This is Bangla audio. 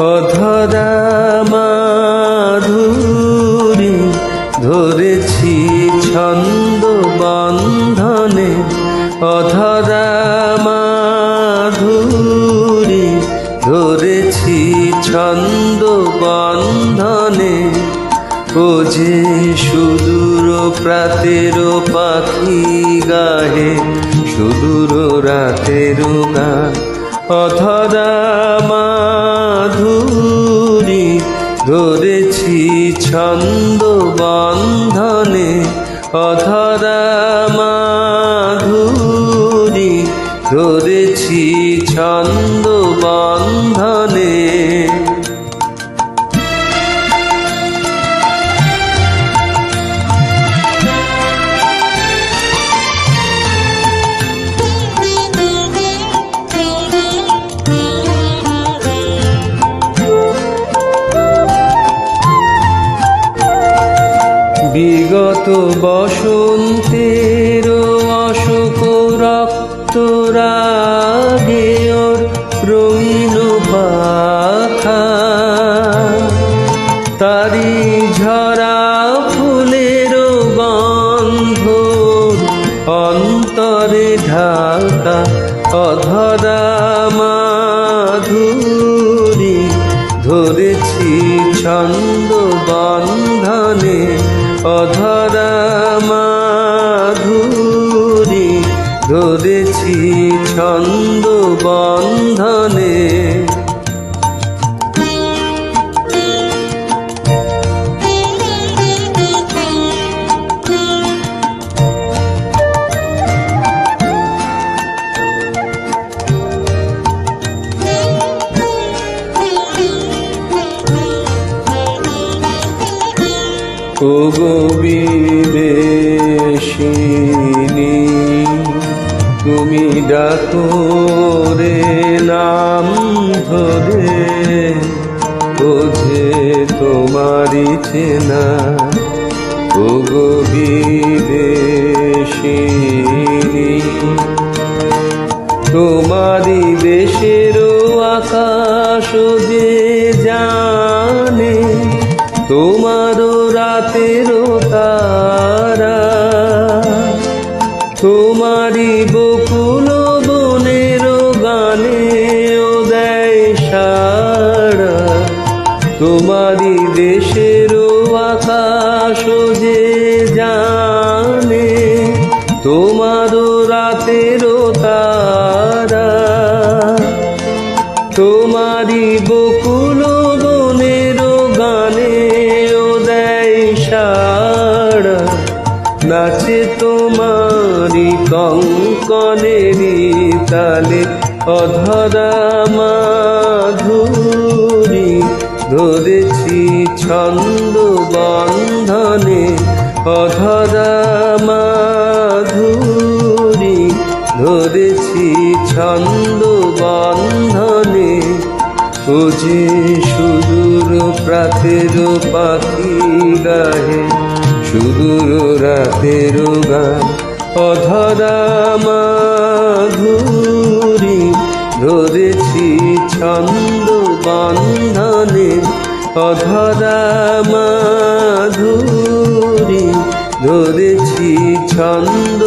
অধরা ধরেছি ছন্দ বন্ধনে অধরা ধরেছি ছন্দ বন্ধনে ও যে সুদূর প্রাতের পাখি গাহে, সুদূর রাতের অধরা মাধুরী ছন্দ বন্ধনে অধরা মাধুরী ধরেছি ছন্দ বিগত বসন্তের অশোক রক্ত রাগে ওর রঙিন পাখা। তারি ঝরা ফুলের গন্ধ অন্তরে ঢাকা অধরা মাধুরী ধরেছি ছন্দ বন্ধনে অধরা মাধুরী ধরেছি ছন্দ বন্ধনে। ও বিদেশিনী তুমি ডাকো রে নাম ধরে, বোঝে তোমারই চেনা ও বিদেশিনী তোমারই দেশেরও আকাশ যে জানে তোমারও তোমারই বকুল বনের গানে ও দেয় সারা তোমারই দেশেরও আকাশ যে জানে তোমারও রাতের তারা। তোমারই তালে অধরা মাধুরী ধরেছি ছন্দ বন্ধনে অধরা মাধুরী ধরেছি ছন্দ বন্ধনে ও যে সুদূর প্রাতের পাখি গাহে, সুদূর রাতের গান। অধরা মাধুরী ধরেছি ছন্দ বন্ধনে অধরা মাধুরী ধরেছি ছন্দ